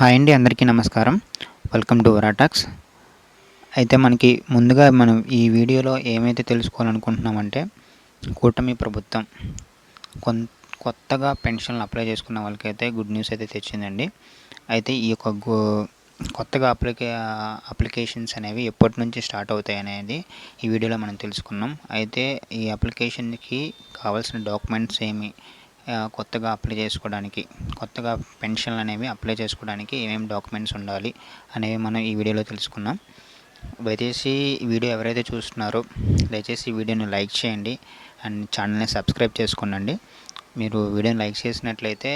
Hi అండి అందరికీ నమస్కారం. వెల్కమ్ టు వరాటాక్స్ అయితే మనకి ముందుగా మనం ఈ వీడియోలో ఏమైతే తెలుసుకోవాలనుకుంటున్నామంటే కూటమి ప్రభుత్వం కొన్ కొత్తగా పెన్షన్లు అప్లై చేసుకున్న వాళ్ళకైతే గుడ్ న్యూస్ అయితే తెచ్చిందండి. అయితే ఈ యొక్క కొత్తగా అప్లికే అప్లికేషన్స్ అనేవి ఎప్పటి నుంచి స్టార్ట్ అవుతాయి అనేది ఈ వీడియోలో మనం తెలుసుకున్నాం. అయితే ఈ అప్లికేషన్కి కావాల్సిన డాక్యుమెంట్స్ ఏమి కొత్తగా అప్లై చేసుకోవడానికి కొత్తగా పెన్షన్లు అనేవి అప్లై చేసుకోవడానికి ఏమేమి డాక్యుమెంట్స్ ఉండాలి అనేవి మనం ఈ వీడియోలో తెలుసుకున్నాం దయచేసి వీడియో ఎవరైతే చూస్తున్నారో దయచేసి వీడియోని లైక్ చేయండి అండ్ ఛానల్ని సబ్స్క్రైబ్ చేసుకోండి మీరు వీడియోని లైక్ చేసినట్లయితే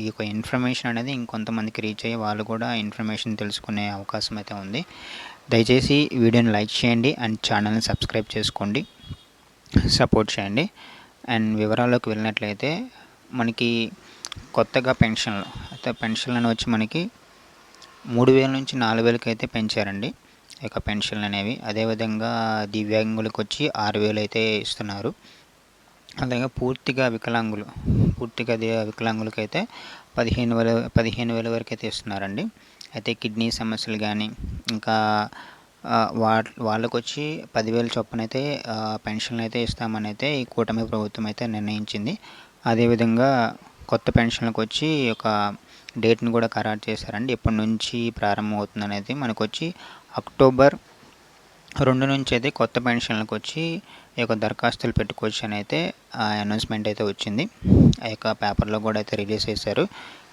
ఈ యొక్క ఇన్ఫర్మేషన్ అనేది ఇంకొంతమందికి రీచ్ అయ్యి వాళ్ళు కూడా ఇన్ఫర్మేషన్ తెలుసుకునే అవకాశం అయితే ఉంది. దయచేసి వీడియోని లైక్ చేయండి అండ్ ఛానల్ని సబ్స్క్రైబ్ చేసుకోండి. సపోర్ట్ చేయండి. అండ్ వివరాల్లోకి వెళ్ళినట్లయితే మనకి కొత్తగా పెన్షన్లు అయితే పెన్షన్లు వచ్చి మనకి మూడు వేల నుంచి నాలుగు వేలకి అయితే పెంచారండి. యొక్క పెన్షన్లు అనేవి. అదేవిధంగా దివ్యాంగులకు వచ్చి ఆరు వేలు అయితే ఇస్తున్నారు. అలాగే పూర్తిగా వికలాంగులు పూర్తిగా వికలాంగులకు అయితే పదిహేను వేల పదిహేను వేల వరకు అయితే ఇస్తున్నారండి. అయితే కిడ్నీ సమస్యలు కానీ ఇంకా వా వాళ్ళకు వచ్చి పదివేల చొప్పున అయితే పెన్షన్లు అయితే ఇస్తామని అయితే ఈ కూటమి ప్రభుత్వం అయితే నిర్ణయించింది. అదేవిధంగా కొత్త పెన్షన్లకు వచ్చి ఒక డేట్ని కూడా ఖరారు చేశారండి. ఇప్పటి నుంచి ప్రారంభం అవుతుందనేది మనకు వచ్చి అక్టోబర్ రెండు నుంచి అయితే కొత్త పెన్షన్లకు వచ్చి ఈ యొక్క దరఖాస్తులు పెట్టుకోవచ్చు అని అయితే అనౌన్స్మెంట్ అయితే వచ్చింది. ఆ యొక్క పేపర్లో కూడా అయితే రిలీజ్ చేశారు.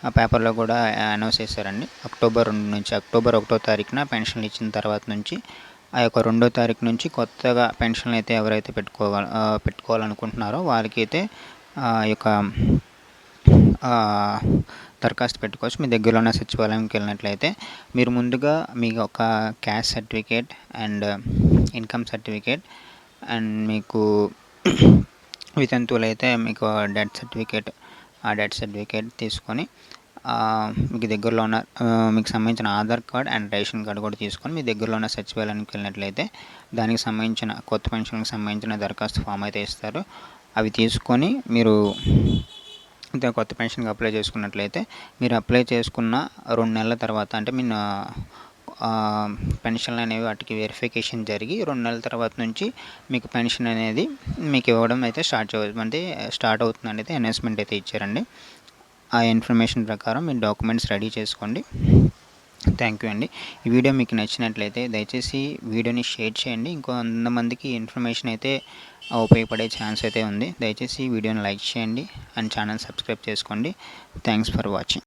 ఆ పేపర్లో కూడా అనౌన్స్ చేశారండి. అక్టోబర్ రెండు నుంచి అక్టోబర్ ఒకటో తారీఖున పెన్షన్లు ఇచ్చిన తర్వాత నుంచి ఆ యొక్క రెండో తారీఖు నుంచి కొత్తగా పెన్షన్లు అయితే ఎవరైతే పెట్టుకోవాలి పెట్టుకోవాలనుకుంటున్నారో వారికి అయితే ఆ యొక్క దరఖాస్తు పెట్టుకోవచ్చు. మీ దగ్గరలో ఉన్న సచివాలయంకి వెళ్ళినట్లయితే మీరు ముందుగా మీ ఒక caste certificate and income certificate and మీకు వితంతువులు అయితే మీకు డెత్ సర్టిఫికేట్ ఆ డెత్ సర్టిఫికేట్ తీసుకొని మీకు దగ్గరలో ఉన్న మీకు సంబంధించిన Aadhaar card and ration card కూడా తీసుకొని మీ దగ్గరలో ఉన్న సచివాలయానికి వెళ్ళినట్లయితే దానికి సంబంధించిన కొత్త పెన్షన్కి సంబంధించిన దరఖాస్తు ఫామ్ అయితే ఇస్తారు. అవి తీసుకొని మీరు కొత్త పెన్షన్కి అప్లై చేసుకున్నట్లయితే మీరు అప్లై చేసుకున్న రెండు నెలల తర్వాత అంటే మీ పెన్షన్లు అనేవి వాటికి వెరిఫికేషన్ జరిగి రెండు నెలల తర్వాత నుంచి మీకు పెన్షన్ అనేది మీకు ఇవ్వడం అయితే స్టార్ట్ అంటే స్టార్ట్ అవుతుందని అయితే అనౌన్స్మెంట్ అయితే ఇచ్చారండి. ఆ ఇన్ఫర్మేషన్ ప్రకారం మీరు డాక్యుమెంట్స్ రెడీ చేసుకోండి. థ్యాంక్ యూ అండి. ఈ వీడియో మీకు నచ్చినట్లయితే దయచేసి వీడియోని షేర్ చేయండి. ఇంకో వంద మందికి ఇన్ఫర్మేషన్ అయితే ఉపయోగపడే ఛాన్స్ అయితే ఉంది. దయచేసి వీడియోని లైక్ చేయండి అండ్ ఛానల్ సబ్స్క్రైబ్ చేసుకోండి. Thanks for watching.